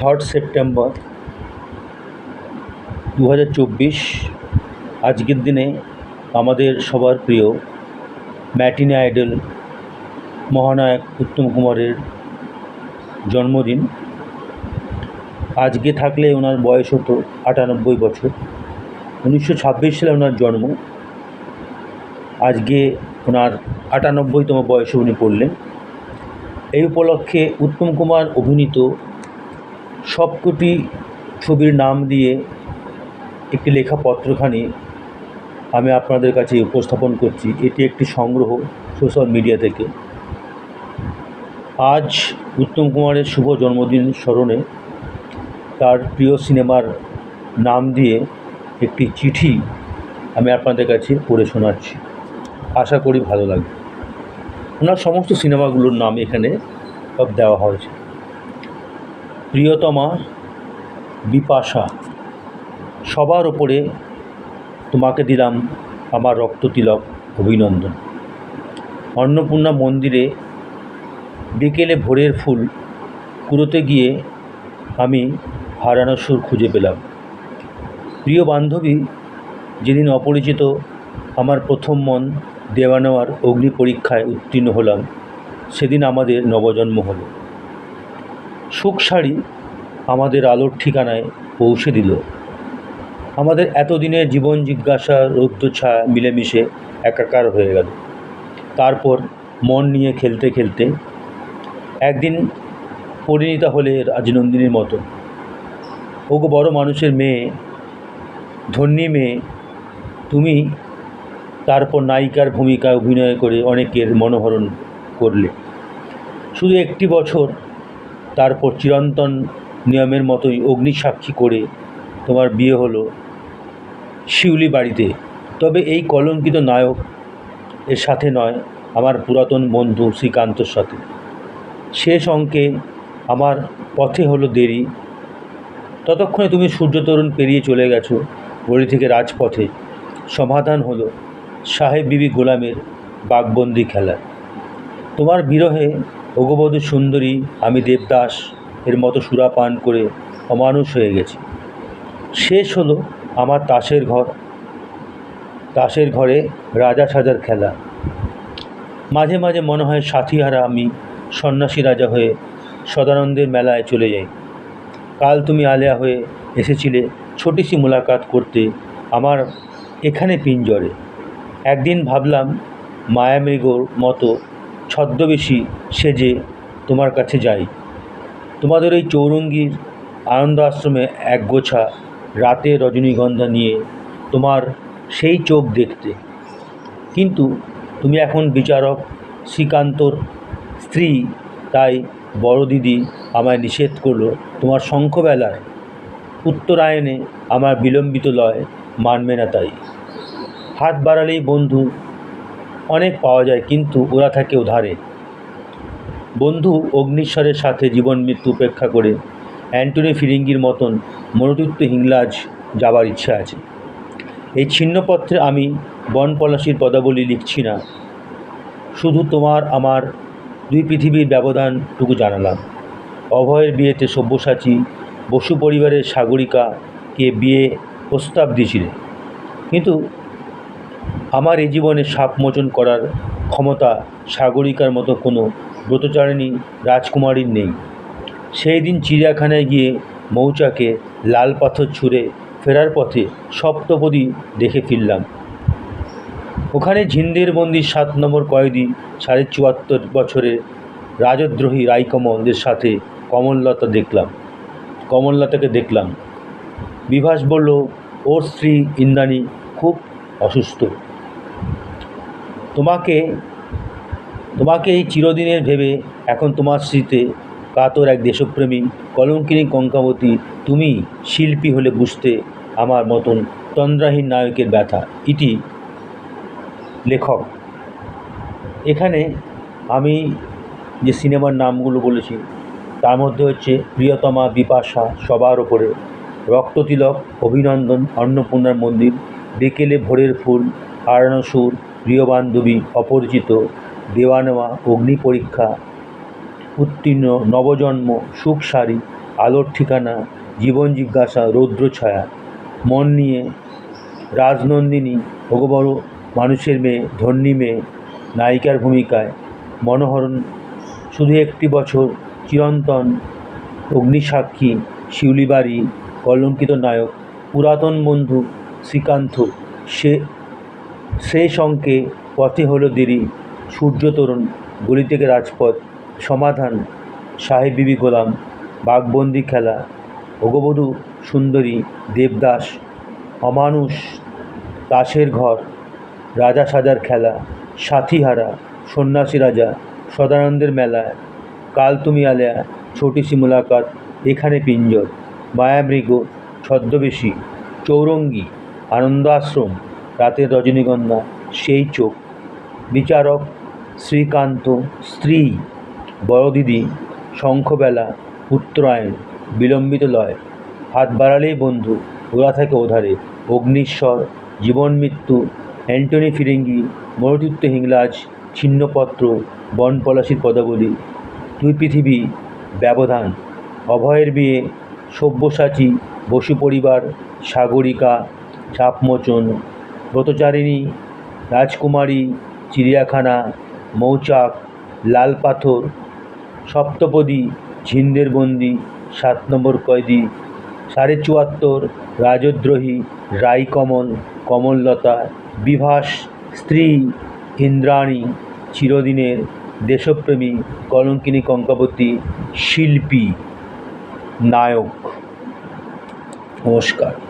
Third September দু হাজার চব্বিশ আজকের দিনে আমাদের সবার প্রিয় ম্যাটিনি আইডল, মহানায়ক উত্তম কুমারের জন্মদিন। আজকে থাকলে ওনার বয়স হতো আটানব্বই বছর। উনিশশো ছাব্বিশ সালে ওনার জন্ম। আজকে ওনার আটানব্বইতম বয়সে উনি পড়লেন। এই উপলক্ষে উত্তম কুমার অভিনীত সবকটি ছবির নাম দিয়ে একটি লেখা পত্রখানি আমি আপনাদের কাছে উপস্থাপন করছি। এটি একটি সংগ্রহ সোশ্যাল মিডিয়া থেকে। আজ উত্তম কুমারের শুভ জন্মদিন স্মরণে তার প্রিয় সিনেমার নাম দিয়ে একটি চিঠি আমি আপনাদের কাছে পড়ে শোনাচ্ছি। আশা করি ভালো লাগবে। ওনার সমস্ত সিনেমাগুলোর নাম এখানে সব দেওয়া হয়েছে। প্রিয়তমা বিপাশা, সবার ওপরে তোমাকে দিলাম আমার রক্ততিলক অভিনন্দন। অন্নপূর্ণা মন্দিরে বিকেলে ভোরের ফুল কুড়োতে গিয়ে আমি হারানো সুর খুঁজে পেলাম। প্রিয় বান্ধবী, যেদিন অপরিচিত আমার প্রথম মন দেওয়া নেওয়ার অগ্নি পরীক্ষায় উত্তীর্ণ হলাম, সেদিন আমাদের নবজন্ম হলো। সুখ শাড়ি আমাদের আলোর ঠিকানায় পৌঁছে দিল। আমাদের এতদিনের জীবন জিজ্ঞাসা রৌদ্র ছায়া মিলেমিশে একাকার হয়ে গেল। তারপর মন নিয়ে খেলতে খেলতে একদিন পরিণীতা হলে রাজনন্দিনীর মতো। ওগো বড় মানুষের মেয়ে, ধন্যী মেয়ে, তুমি তারপর নায়িকার ভূমিকায় অভিনয় করে অনেকের মনোহরণ করলে। শুধু একটি বছর তারপর চিরন্তন নিয়মের মতোই অগ্নিসাক্ষী করে তোমার বিয়ে হলো শিউলি বাড়িতে। তবে এই কলঙ্কিত নায়ক এর সাথে নয়, আমার পুরাতন বন্ধু শ্রীকান্তর সাথে। শেষ অঙ্কে আমার পথে হলো দেরি। ততক্ষণে তুমি সূর্যতরুণ পেরিয়ে চলে গেছো গড়ি থেকে রাজপথে। সমাধান হলো সাহেব বিবি গোলামের বাঘবন্দি খেলা। তোমার বিরহে ভগবধূ সুন্দরী, আমি দেবদাস, এর মতো সুরা পান করে অমানুষ হয়ে গেছি। শেষ হলো আমার তাসের ঘর। তাসের ঘরে রাজা সাজার খেলা। মাঝে মাঝে মনে হয় সাথীহারা আমি সন্ন্যাসী রাজা হয়ে সদানন্দের মেলায় চলে যাই। কাল তুমি আলেয়া হয়ে এসেছিলে ছোটিসি মোলাকাত করতে আমার এখানে পিঞ্জরে। একদিন ভাবলাম, মায়ামৃগর মতো ছদ্মবেশী সেজে তোমার কাছে যাই। তোমাদের ওই চৌরঙ্গীর আনন্দ আশ্রমে এক গোছা রাতে রজনীগন্ধা নিয়ে তোমার সেই চোখ দেখতে। কিন্তু তুমি এখন বিচারক, শ্রীকান্তর স্ত্রী, তাই বড় দিদি আমায় নিষেধ করল তোমার শঙ্খবেলায়। উত্তরায়ণে আমার বিলম্বিত লয় মানবে না তাই। হাত বাড়ালেই বন্ধু অনেক পাওয়া যায়, কিন্তু ওরা থাকে উধারে। বন্ধু অগ্নিশ্বরের সাথে জীবন মৃত্যু উপেক্ষা করে, অ্যান্টনি ফিরিঙ্গির মতন মনোতীর্থ হিংলাজ যাবার ইচ্ছা আছে। এই ছিন্নপত্রে আমি বনপলাশির পদাবলী লিখছি না, শুধু তোমার আমার দুই পৃথিবীর ব্যবধানটুকু জানালাম। অভয়ের বিয়েতে সব্যসাচী, বসু পরিবারের সাগরিকাকে বিয়ে প্রস্তাব দিয়েছিলেন কিন্তু আমার এই জীবনে সাপ মোচন করার ক্ষমতা সাগরিকার মতো কোনো ব্রতচারিণী রাজকুমারীর নেই। সেই দিন চিড়িয়াখানায় গিয়ে মৌচাকে লাল পাথর ছুঁড়ে ফেরার পথে সপ্তপদী দেখে ফিরলাম। ওখানে ঝিন্দের বন্দির সাত নম্বর কয়েদি সাড়ে চুয়াত্তর বছরের রাজদ্রোহী রাইকমলদের সাথে কমললতা দেখলাম। কমললতাকে দেখলাম। বিভাস বলল, ওর স্ত্রী ইন্দ্রাণী খুব অসুস্থ। তোমাকে তোমাকে এই চিরদিনের ভেবে এখন তোমার স্মৃতিতে কাতর এক দেশপ্রেমী, কলঙ্কিনী কঙ্কাবতী, তুমি শিল্পী হলে বুঝতে আমার মতন তন্দ্রাহীন নায়কের ব্যথা। ইটি লেখক। এখানে আমি যে সিনেমার নামগুলো বলেছি, তার মধ্যে হচ্ছে প্রিয়তমা, বিপাশা সবার ওপরে, রক্ততিলক, অভিনন্দন, অন্নপূর্ণার মন্দির, বিকেলে ভোরের ফুল হারানো সুর প্রিয় বান্ধবী, অপরিচিত দেওয়া নেওয়া অগ্নি পরীক্ষা, উত্তীর্ণ, নবজন্ম, সুখ সারি, আলোর ঠিকানা, জীবন জিজ্ঞাসা, রৌদ্র ছায়া। মন নিয়ে রাজনন্দিনী ওগো বড় মানুষের মেয়ে, ধন্যী মেয়ে, নায়িকার ভূমিকায় মনোহরণ। শুধু একটি বছর, চিরন্তন অগ্নিসাক্ষী, শিউলিবাড়ি, কলঙ্কিত নায়ক, পুরাতন বন্ধু শ্রীকান্ত, সে শেষ সঙ্গে পথে হলো দেরি। সূর্যতরণ গলি থেকে রাজপথ, সমাধান, সাহেব বিবি গোলাম, বাঘবন্দি খেলা, ভগবধূ, সুন্দরী, দেবদাস, অমানুষ তাসের ঘর, রাজা সাজার খেলা, সাথীহারা, সন্ন্যাসী রাজা, সদানন্দের মেলা, কাল তুমি আলেয়া ছোটি মুলাকাত, এখানে পিঞ্জর, মায়ামৃগ, ছদ্মবেশী, চৌরঙ্গী আনন্দ আশ্রম রাতের রজনীগন্ধা, সেই চোখ। বিচারক শ্রীকান্ত, স্ত্রী বড়দিদি, শঙ্খবেলা, উত্তরায়ণ, বিলম্বিত লয়। হাত বাড়ালেই বন্ধু ওরা থাকে ওধারে। অগ্নিশ্বর জীবন মৃত্যু, অ্যান্টনি ফিরিঙ্গি মরুতীর্থ হিংলাজ ছিন্নপত্র, বনপলাশির পদাবলী। দুই পৃথিবী ব্যবধান। অভয়ের বিয়ে, সব্যসাচী, বসু পরিবার, সাগরিকা, চাপমোচন ব্রতচারিণী, রাজকুমারী, চিড়িয়াখানা, মৌচাক, লাল পাথর, সপ্তপদী, ঝিন্দের বন্দি, সাত নম্বর কয়েদি, সাড়ে চুয়াত্তর, রাজদ্রোহী রাইকমল কমললতা, বিভাস, স্ত্রী, ইন্দ্রাণী, চিরদিনের দেশপ্রেমী, কলঙ্কিনী কঙ্কাবতী, শিল্পী, নায়ক। নমস্কার।